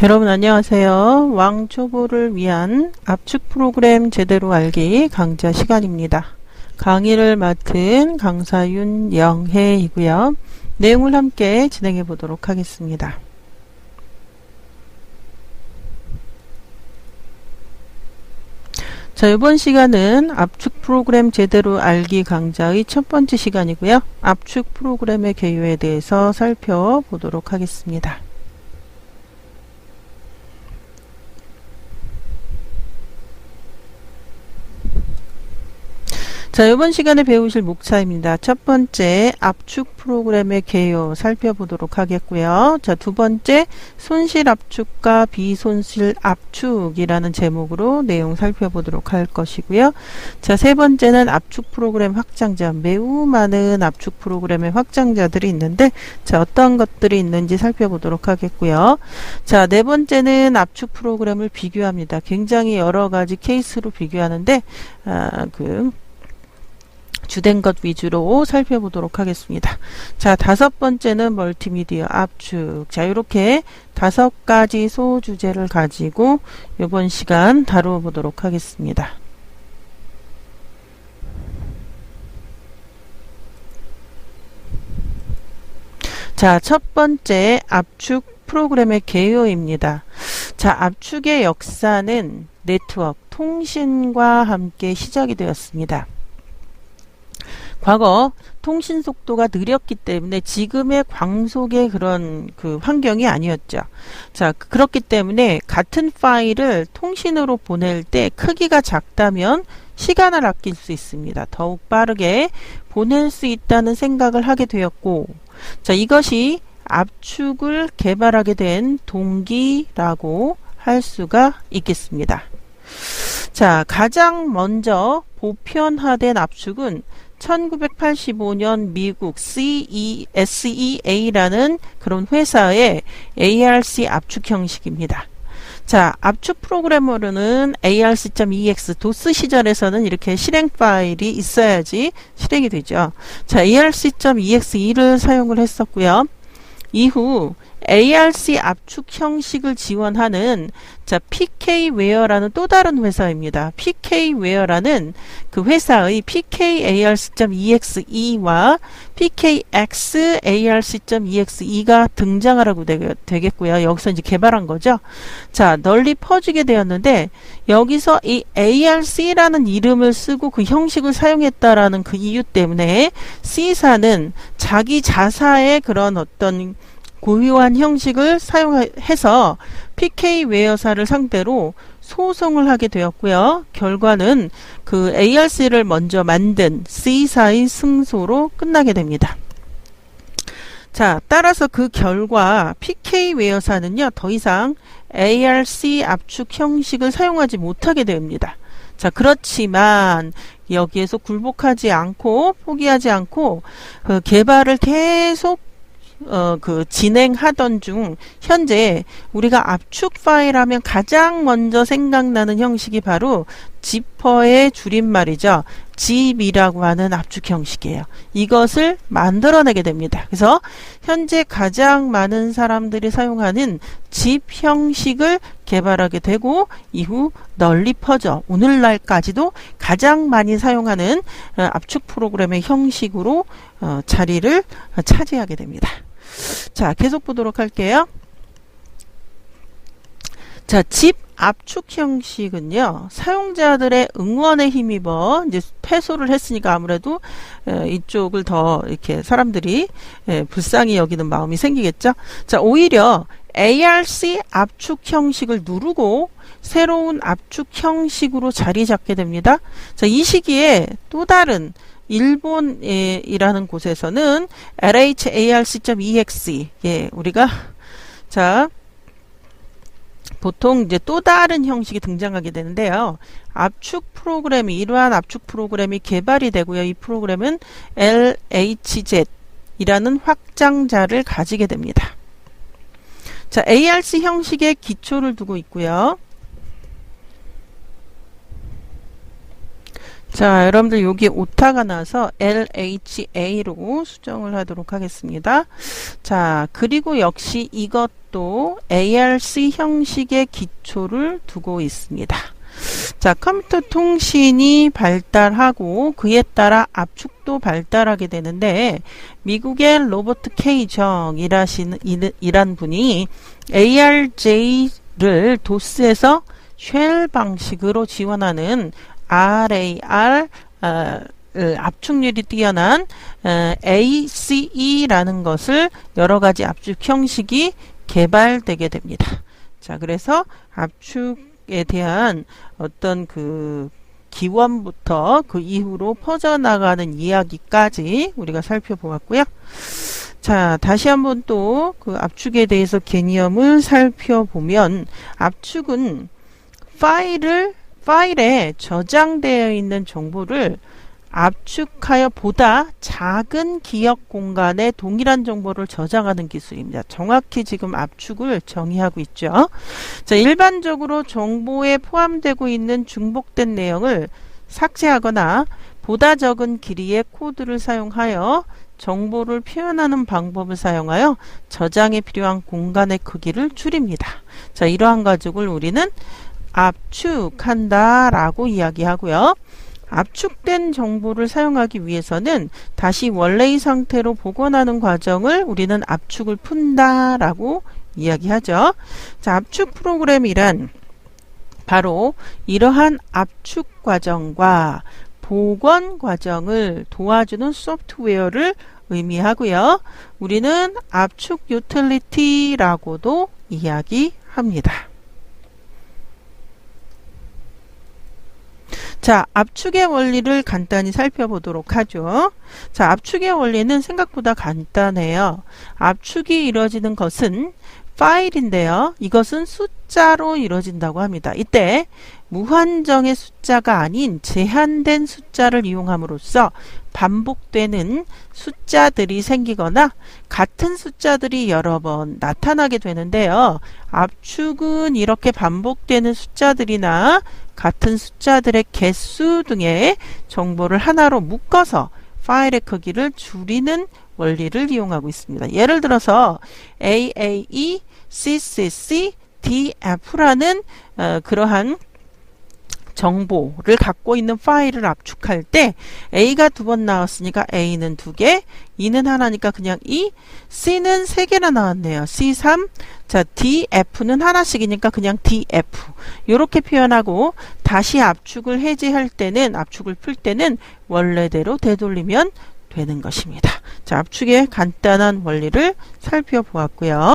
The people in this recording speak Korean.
여러분 안녕하세요. 왕초보를 위한 압축 프로그램 제대로 알기 강좌 시간입니다. 강의를 맡은 강사 윤영혜이고요. 내용을 함께 진행해 보도록 하겠습니다. 자, 이번 시간은 압축 프로그램 제대로 알기 강좌의 첫 번째 시간이고요. 압축 프로그램의 개요에 대해서 살펴보도록 하겠습니다. 자, 이번 시간에 배우실 목차입니다. 첫 번째, 압축 프로그램의 개요 살펴보도록 하겠고요. 자, 두 번째, 손실 압축과 비손실 압축이라는 제목으로 내용 살펴보도록 할 것이고요. 자, 세 번째는 압축 프로그램 확장자. 매우 많은 압축 프로그램의 확장자들이 있는데, 자, 어떤 것들이 있는지 살펴보도록 하겠고요. 자, 네 번째는 압축 프로그램을 비교합니다. 굉장히 여러 가지 케이스로 비교하는데, 아, 그, 주된 것 위주로 살펴보도록 하겠습니다. 자, 다섯 번째는 멀티미디어 압축. 자, 이렇게 다섯 가지 소주제를 가지고 이번 시간 다루어 보도록 하겠습니다. 자, 첫 번째 압축 프로그램의 개요입니다. 자, 압축의 역사는 네트워크, 통신과 함께 시작이 되었습니다. 과거 통신 속도가 느렸기 때문에 지금의 광속의 그런 그 환경이 아니었죠. 자, 그렇기 때문에 같은 파일을 통신으로 보낼 때 크기가 작다면 시간을 아낄 수 있습니다. 더욱 빠르게 보낼 수 있다는 생각을 하게 되었고, 자, 이것이 압축을 개발하게 된 동기라고 할 수가 있겠습니다. 자, 가장 먼저 보편화된 압축은 1985년 미국 CESEA라는 그런 회사의 ARC 압축 형식입니다. 자, 압축 프로그래머로는 ARC.EX 도스 시절에서는 이렇게 실행 파일이 있어야지 실행이 되죠. 자, ARC.EXE를 사용을 했었고요. 이후 ARC 압축 형식을 지원하는 자 PK웨어라는 또 다른 회사입니다. PK웨어라는 그 회사의 PKARC.EXE와 PKXARC.EXE가 등장하라고 되겠고요. 여기서 이제 개발한 거죠. 자 널리 퍼지게 되었는데 여기서 이 ARC라는 이름을 쓰고 그 형식을 사용했다라는 그 이유 때문에 C사는 자기 자사의 그런 어떤 고유한 형식을 사용해서 PK 웨어사를 상대로 소송을 하게 되었고요. 결과는 그 ARC를 먼저 만든 C사의 승소로 끝나게 됩니다. 자, 따라서 그 결과 PK 웨어사는요, 더 이상 ARC 압축 형식을 사용하지 못하게 됩니다. 자, 그렇지만 여기에서 굴복하지 않고 포기하지 않고 그 개발을 계속 어, 그 진행하던 중 현재 우리가 압축 파일 하면 가장 먼저 생각나는 형식이 바로 지퍼의 줄임말이죠. 집이라고 하는 압축 형식이에요. 이것을 만들어내게 됩니다. 그래서 현재 가장 많은 사람들이 사용하는 집 형식을 개발하게 되고 이후 널리 퍼져 오늘날까지도 가장 많이 사용하는 어, 압축 프로그램의 형식으로 어, 자리를 차지하게 됩니다. 자, 계속 보도록 할게요. 자, 집 압축 형식은요, 사용자들의 응원에 힘입어, 이제 패소를 했으니까 아무래도 에, 이쪽을 더 이렇게 사람들이 에, 불쌍히 여기는 마음이 생기겠죠. 자, 오히려 ARC 압축 형식을 누르고 새로운 압축 형식으로 자리 잡게 됩니다. 자, 이 시기에 또 다른 일본이라는 곳에서는 LHARC.exe 예, 우리가 자 보통 이제 또 다른 형식이 등장하게 되는데요. 압축 프로그램이 이러한 압축 프로그램이 개발이 되고요. 이 프로그램은 LHZ 이라는 확장자를 가지게 됩니다. 자, ARC 형식의 기초를 두고 있고요. 자, 여러분들 여기 오타가 나서 LHA로 수정을 하도록 하겠습니다. 자, 그리고 역시 이것도 ARC 형식의 기초를 두고 있습니다. 자, 컴퓨터 통신이 발달하고 그에 따라 압축도 발달하게 되는데 미국의 로버트 정이라시는 이란 분이 ARJ를 도스에서 쉘 방식으로 지원하는 RAR 어, 압축률이 뛰어난 어, ACE라는 것을 여러 가지 압축 형식이 개발되게 됩니다. 자, 그래서 압축에 대한 어떤 그 기원부터 그 이후로 퍼져나가는 이야기까지 우리가 살펴보았고요. 자, 다시 한번 또 그 압축에 대해서 개념을 살펴보면 압축은 파일을 파일에 저장되어 있는 정보를 압축하여 보다 작은 기억 공간에 동일한 정보를 저장하는 기술입니다. 정확히 지금 압축을 정의하고 있죠. 자, 일반적으로 정보에 포함되고 있는 중복된 내용을 삭제하거나 보다 적은 길이의 코드를 사용하여 정보를 표현하는 방법을 사용하여 저장에 필요한 공간의 크기를 줄입니다. 자, 이러한 가족을 우리는 압축한다 라고 이야기하고요. 압축된 정보를 사용하기 위해서는 다시 원래의 상태로 복원하는 과정을 우리는 압축을 푼다 라고 이야기하죠. 자, 압축 프로그램이란 바로 이러한 압축 과정과 복원 과정을 도와주는 소프트웨어를 의미하고요. 우리는 압축 유틸리티라고도 이야기합니다. 자, 압축의 원리를 간단히 살펴보도록 하죠. 자, 압축의 원리는 생각보다 간단해요. 압축이 이루어지는 것은 파일인데요. 이것은 숫자로 이루어진다고 합니다. 이때 무한정의 숫자가 아닌 제한된 숫자를 이용함으로써 반복되는 숫자들이 생기거나 같은 숫자들이 여러 번 나타나게 되는데요. 압축은 이렇게 반복되는 숫자들이나 같은 숫자들의 개수 등의 정보를 하나로 묶어서 파일의 크기를 줄이는 원리를 이용하고 있습니다. 예를 들어서 AAE, CCC, DF라는 어, 그러한 정보를 갖고 있는 파일을 압축할 때 A가 두 번 나왔으니까 A는 두 개, E는 하나니까 그냥 E, C는 세 개나 나왔네요. C3, 자 DF는 하나씩이니까 그냥 DF 이렇게 표현하고 다시 압축을 해제할 때는 압축을 풀 때는 원래대로 되돌리면 되는 것입니다. 자 압축의 간단한 원리를 살펴보았고요.